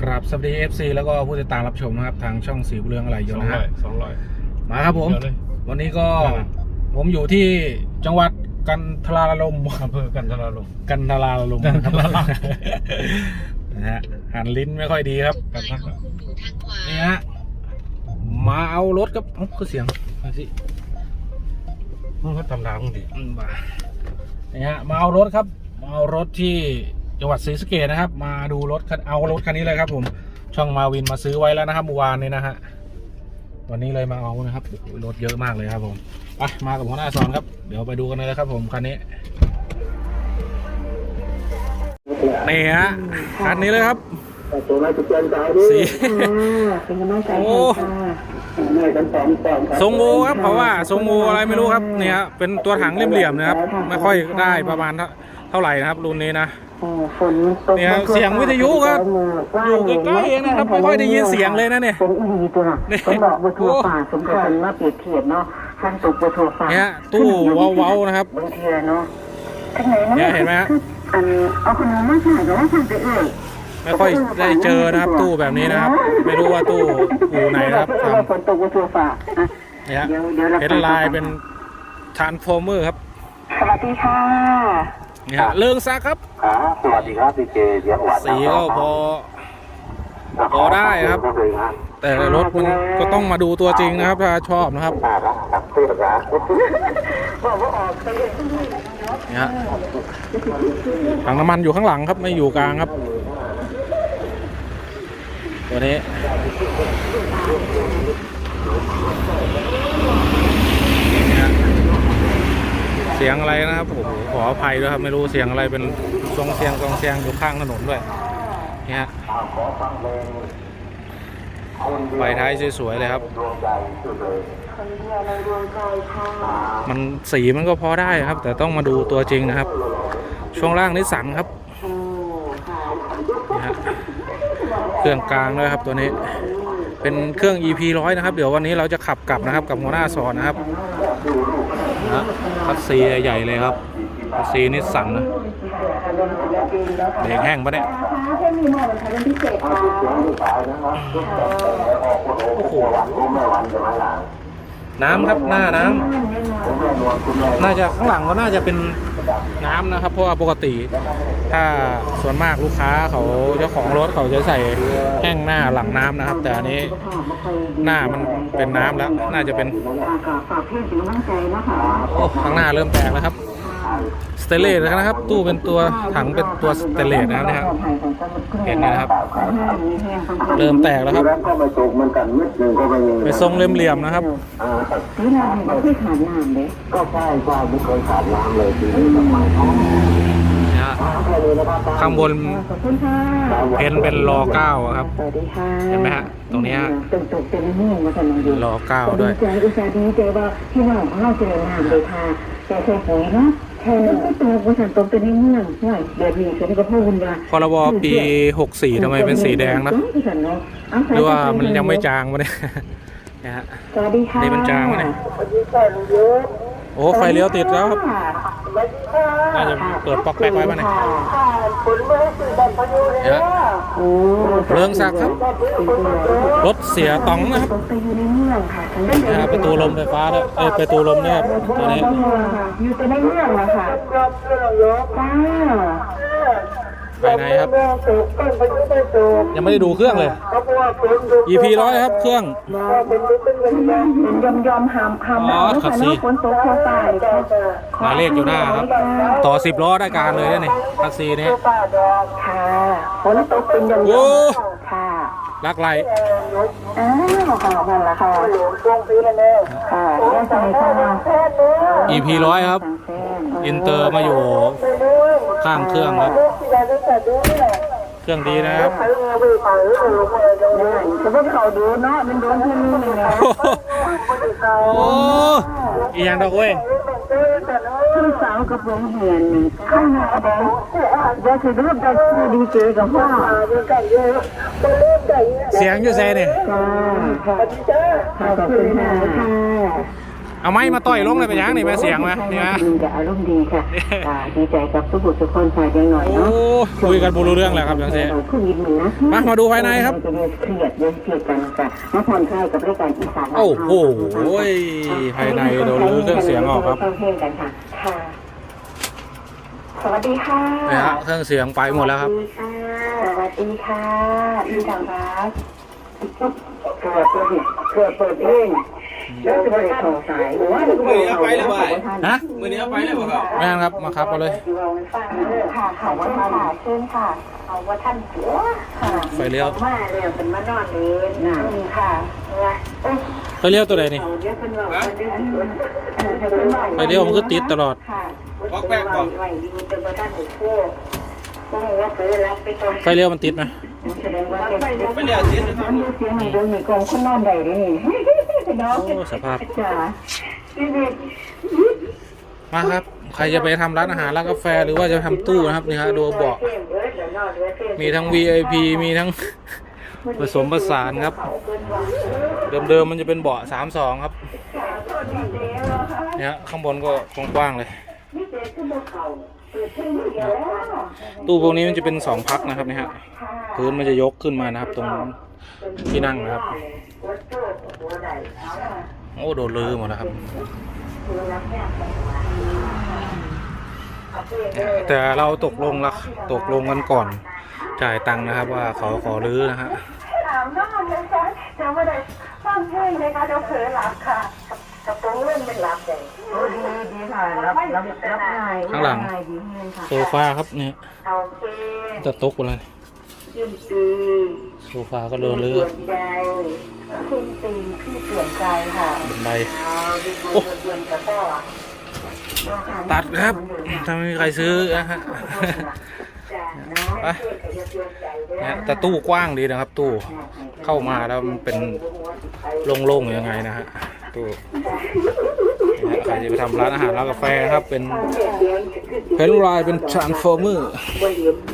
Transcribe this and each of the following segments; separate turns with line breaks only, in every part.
ครับสวัสดี FC แล้วก็ผู้ติดตามรับชมนะครับ ทางช่องสีบุญเรืองอะไรอ
ส
ยู่
อง
นะ
ร้
ฮะ
อยสองร้อย
มาครับผม
เดี๋ยวเลย
วันนี้ก็
ได้ครับ
ผมอยู่ที่จังหวัดกันทราลม
อำเภอกันทราลม
กันทราลม
กันทราลม
นะฮะหันลิ้นไม่ค่อยดีครับ
กันทัก
นี่ฮะมาเอารถครับเอ้าคือเสียงมาสิ
มันก็ทำทางดี
อืมมานี่ฮะมาเอารถครับ มาเอารถที่ จังหวัดศรีสะเกษนะครับ มาดูรถคันเอารถคันนี้เลยครับผมช่องมาวินมาซื้อไว้แล้วนะครับเมื่อวานนี้นะฮะวันนี้เลยมาเอานะครับโอ้โหรถเยอะมากเลยครับผมไปมากับหัวหน้าซอนครับเดี๋ยวไปดูกันเลยครับผมคันนี้นี่ฮะคันนี้เลยครับสี
เป็นกำลังใจ
โอ้
ให้ค่ะ
ทรงโมครับเพราะว่าทรงโมอะไรไม่รู้ครับเนี่ยฮะเป็นตัวถังเหลี่ยมๆนะครับ ไม่ค่อยได้ประมาณเท่า เท่าไหร่นะครับรุ่นนี้นะ
เออฝนตก
เนี่ยเสียงวิทยุครับอยู่ใกล้ๆเองนะครับไม่ค่อยได้ยินเสียงเลยนะเนี่ย
ฝนอีหลีตัวน่ะ
นี่
ฝนดอกบัวทัวป่าสมกับเป็นมาเปรียบเทียบเนาะท่านตกบัวทัวป่า
เนี่ยตู้เว้าๆนะครับ
บางทีเนาะทั้งไหนนะ
เนี่ยเห็นไหมฮะ
อันเอาขนมมาใส่ก็ว่าสั่งไปเอ่ย
ไม่ค่อยได้เจอนะครับตู้แบบนี้นะครับ ไม่รู้ว่าตู้อู่ไหนนะครับ
เอ
ท
อฝนตกบัวทัวป่าอะำ
เนี่ย
เดี๋ยวเดี๋ยวเรา
เป็นลายเป็นทานโฟเมอร์ครับ
สวัสดีค่ะ
เนี่ยเลิงซักครับ
ครับสวัสดีครับดีเจเสียงหวาน
สีก็พอ พอได้ครับแต่รถมันก็ต้องมาดูตัวจริงนะครับ ถ้าชอบนะครับ
อ่าครับครับเพื่อนครับ
บอกว่าออกไปเลย
เนี่ยฮะถังน้ำมันอยู่ข้างหลังครับไม่อยู่กลางครับ ตัวนี้เนี่ยฮะเสียงอะไรนะครับโอ้โหขออภัยด้วยครับไม่รู้เสียงอะไรเป็นทรงเสียงกองเสียงอยู่ข้างถนนด้วยเนี่ยฮะไฟท้ายสวยๆเลยครับ มันสีมันก็พอได้ครับ แต่ต้องมาดูตัวจริงนะครับ ช่วงล่างนิสสันครับนี่ฮะเครื่องกลางด้วยครับตัวนี้ เป็นเครื่อง EP ร้อยนะครับ เดี๋ยววันนี้เราจะขับกลับนะครับกับหัวหน้าสอนนะครับ นะคัสซีใหญ่เลยครับคัสซีนิสสันนะเบรกแห้งปะเนี่ยโอ้โหน้ำครับหน้าน้ำน่าจะข้างหลังก็น่าจะเป็นน้ำนะครับ เพราะว่าปกติ ถ้าส่วนมากลูกค้าเขาเจ้าของรถเขาจะใส่แห้งหน้าหลังน้ำนะครับ แต่อันนี้ หน้ามันเป็นน้ำแล้ว น่าจะเป็น
ฝากพี่ถึงมั่นใจนะคะ
โอ้ข้างหน้าเริ่มแตกแล้วครับสเตนเลสนะครับ ตู้เป็นตัวถังเป็นตัวสเตนเลสนะครับเนี่ยครับ เห็นนะครับ เริ่มแตกแล้วครับ
แล้วก็ไปตกมันกันนิดหนึ่งก็ไป
ไปทรงเหลี่ยมๆนะครับ
อ่า
นี่เราไม่เคยขาดน้ำเลย
ก็ใช่ใช่ไม่เคยขาดน้ำเลย
ข้างบน
ขอบคุณค่ะ
เพ้นเป็นรอเก้าอะครับ
สวัสดีค่ะ
เห็นไหมฮะ ตรงเนี้ย
ตึกตกเป็นมุ่งมาสนองอยู่
รอเก้าด้วย
ดีใจอุตส่าห์ดีใจว่าพี่น้องของเราจะได้น้ำเลยค่ะแต่เคยปุ๋ยเนาะแทนก็ตกว่าสันตกเป็นในเมืองห่วยแบบนี้ฉันก็พ่อคุณว่า
พรบปี64ทำไมเป็นสีแดงนะหรือว่ามันยังไม่จางวะเนี่ยเนี่ยฮะ
สวัสดีค่ะ
นี่มันจางวะเนี่ย
สวัสดีค่ะลุงยุทธ
โอ้ไฟเลี้ยวติดแล้วครับ
สวัสดีค่ะ
น่าจะเปิดป๊อกแป๊กไว้ป่ะเนี่ย
ฝนไม่ให้สื่อบันพยุ
เนี่ยฮะ
โอ้
เรืองศักดิ์ครับ รถเสียตองนะครับ
ตกไปอยู่ในเมืองค่ะฉันได้
เนี่ยฮะประตูลมไฟฟ้าด้วยเอ้ยประตูลมเนี่ยครับตัวนี้
อยู่แต่ในเมืองอะค่ะจ้า
ภายในครับ ยังไม่ได้ดูเครื่องเลย EP ร้อยครับ เครื่อง
เป็นยอมยอมๆหามหาม
อ๋อขัดสี
ฝนตกเข้าใต้
หมายเลขอยู่หน้าครับ ต่อสิบล้อได้การเลยนะนี่คัสซีนี้
ค่ะฝนตกเป็นยอม
โอ้
ๆค่ะ
ลักไหล
อ้าวค่ะนั่นแหละค่ะค่ะแย่ใจค่ะ
EP ร้อยครับ อินเตอร์มาอยู่ข้างเครื่องครับ เครื่องดีนะครับ
จะเป็นเขาดูเนาะเป็นดวงที่นี่เลยนะ
โอ้อีหยังดอกเว้ย
พี่สาวกับผมเห็นข้างหน้าแดงจะถือรูปได้ชื่อดีเจกับพ่อ
เสียงอยู่แซ่เนี่ย
จ้าค่ะขอบคุณค่ะ
เอาไม้มาต่อยลงเลยไปยังนี่แม่เสียงไหมนี่ฮะ
จะอารมณ์ดีค่ะอ่าดีใจกับทุกผู้ทุกคนฝ่ายยังหน่อย
โอ้
เนาะ
คุยกันบูรู้เรื่องแล้วครับจังซี่
ผู้ยินหนึ่งนะ
มามาดูภายในครับ
จะเรียนเครียดเรียนเครียดกันค่ะมาผ่อนคลายกับรายการอีสาน
โอ้โหภายในโดนรื้อเครื่องเสียงออกครับ
ฟังเพลงกันค่ะค่ะสวัสดีค่ะ
นี่ฮะเครื่องเสียงไปหมดแล้วครับ
สวัสดีค่ะพี่จังรักเกิดเปิดเกิดเปิดเอง มือวจะบริารสยหัว
หรืเขาว่าน
ฮะ
มือนี้เอาไปแล้วบ่ครับ
แม่นครับมาครับเอาเลยไฟเลี้ยว
มาวอะ
ไฟเลี้ยวตัวไหน
นี่
ไฟเลี้ยวมันก็ติดตลอด
ออกแปลกก่อน
ไฟเลี้ยวมันติดไหม
ไฟเลี้ยวติ
ดนะครับ งนี้กองคนนอนใดนี่น้อง
โอ้สภาพ
จ้าชีวิต
มาครับ ใครจะไปทำร้านอาหารร้านกาแฟหรือว่าจะทำตู้นะครับนี่ฮะดูเบาะมีทั้ง VIP มีทั้งผสมผสานครับ เดิมๆมันจะเป็นเบาะสามสองครับเนี่ยข้างบนก็กว้างๆเลย ตู้พวกนี้มันจะเป็นสองพักนะครับนี่ฮะพื้นมันจะยกขึ้นมานะครับ ตรงที่นั่งนะครับ โอ้โดนลือหมดแล้วครับ แต่เราตกลงละตกลงกันก่อน จ่ายตังค์นะครับ ว่าขอขอรื้อนะฮะ
ถามน้องนะคะจะไม่ได้ฟังเพลงเลยค่ะเดี๋ยวเผลอหลับค่ะกระโปรงเล่นเป็นหลับเลยโอ้ดีดีค่ะรับรับรับง่าย
ข้างหลัง
ง่ายดีเงินค่ะ
โซฟาครับเนี่ย
โอเค
จะตกหมดเล ย
ยินดี
โซฟาก็โดนรื้อ
เลี่ยนใจคุณตีพี่เปลี่ยนใจค่ะ
บันไดโอ้
ตั
ดครับถ้าไมใครซื้อนะฮะไปเนี่ยแต่ตู้กว้างดีนะครับ ตู้เข้ามาแล้วมันเป็นโล่งๆยังไงนะฮะตู้ ครจะไปทำร้านอาหารร้านกาแฟครับ เป็นเพนรายเป็นทรานส์ฟอร์เมอร์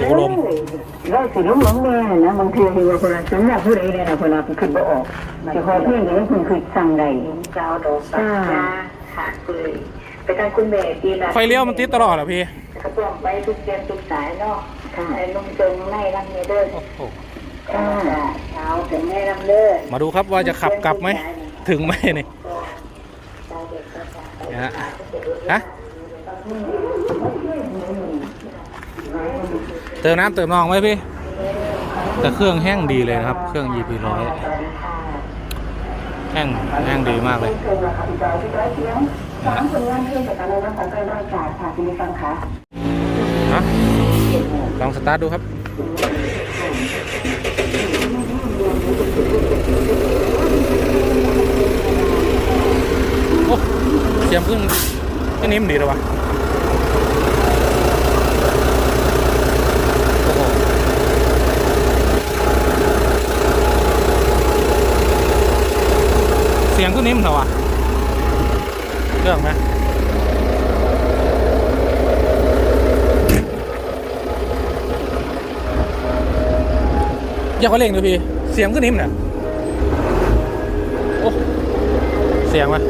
ตัวลม
เราสิลุงหลงแม่นะบางทีเห็นว่าคนละสำหรับผู้ใดเนี่ยนะคนละขึ้นบ่ออกจะขอเพียงอย่างนี้คุณคือสั่งใดเจ้าดอกสักจ้าค่ะคือไปทางคุณแม่ดีละ
ไฟเลี้ยวมันติดตลอดเหรอพี่
กระป้องไปทุกเดือนทุกสายเนาะค่ะไอ้ลุงเจิงในรังเนเด้อ
โอ้โห
จ้าเช้าถึงแม่รังเด้อ
มาดูครับว่าจะขับกลับไหม ถึงไหมนี่ ฮะเติมน้ำเติมนองไว้พี่ แต่เครื่องแห้งดีเลยนะครับ เครื่อง EP ร้อยแห้งแห้งดีมากเลยลองสตาร์ทดูครับ เสียงพึ่งก็นิ่มดีเลยวะเสียงก็นิ่มเถอะวะเรื่องไหมอย่าเขาเล่งเลยพี่ เสียงก็นิ่มเนี่ยโอ้ เสียงวะ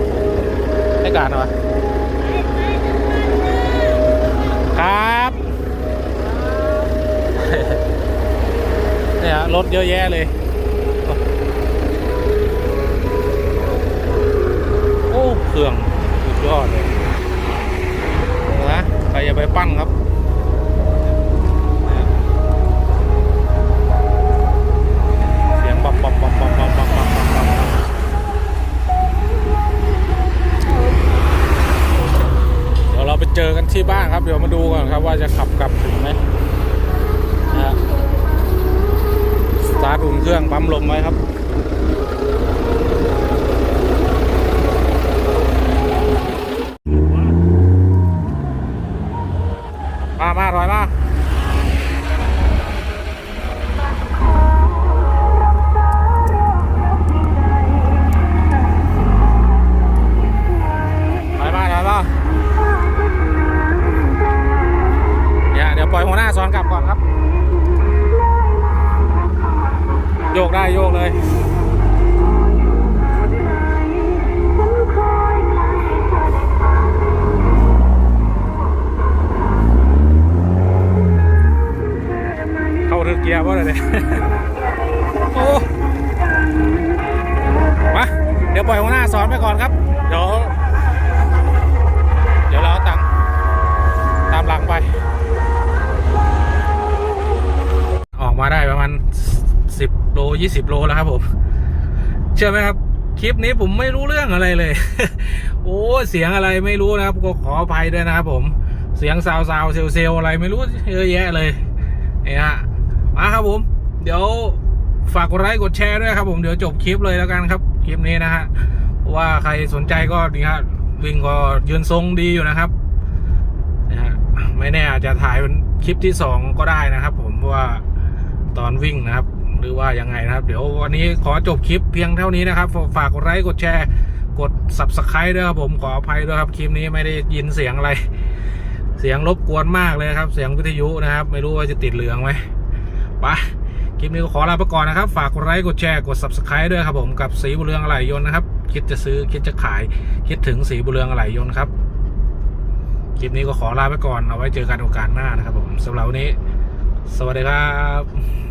ได้การวะครับเนี่ยรถเยอะแยะเลย เจอกันที่บ้านครับ เดี๋ยวมาดูกันครับว่าจะขับกลับถึงไหมนะฮะสตาร์ทอุ่นเครื่องปั๊มลมไว้ครับมามาร้อยมา กียร์ป่ะเลยโอ้มาเดี๋ยวปล่อยหัวหน้าสอนไปก่อนครับ เดี๋ยว เดี๋ยวเราเอาตังตามหลังไป ออกมาได้ประมาณสิบโลยี่สิบโลแล้วครับผม เชื่อไหมครับ คลิปนี้ผมไม่รู้เรื่องอะไรเลย โอ้เสียงอะไรไม่รู้นะครับ ก็ขออภัยด้วยนะครับผมเสียงซาวซาวเซลเซลอะไรไม่รู้เยอะแยะเลยเนี่ยฮะ มาครับผม เดี๋ยวฝากกดไลค์กดแชร์ด้วยครับผมเดี๋ยวจบคลิปเลยแล้วกันครับ คลิปนี้นะฮะว่าใครสนใจก็นี่ฮะวิ่งก็ยืนทรงดีอยู่นะครับนะฮะไม่แน่อาจจะถ่ายเป็นคลิปที่สองก็ได้นะครับ ผมเพราะว่าตอนวิ่งนะครับ หรือว่ายังไงนะครับ เดี๋ยววันนี้ขอจบคลิปเพียงเท่านี้นะครับ ฝากกดไลค์กดแชร์ กด subscribe ด้วยครับผมขออภัยด้วยครับคลิปนี้ไม่ได้ยินเสียงอะไร เสียงรบกวนมากเลยครับ เสียงวิทยุนะครับ ไม่รู้ว่าจะติดเหลืองไหม ปคลิปนี้ก็ขอลาไปก่อนนะครับ ฝากกดไลค์กดแชร์กด subscribe ด้วยครับผมกับสีบุเรืองอะไหล่ยนต์นะครับ คิดจะซื้อคิดจะขาย คิดถึงสีบุเรืองอะไหล่ยนต์ครับ คลิปนี้ก็ขอลาไปก่อนเอาไว้เจอกันโอกาสหน้านะครับผมสำหรับวันนี้ สวัสดีครับ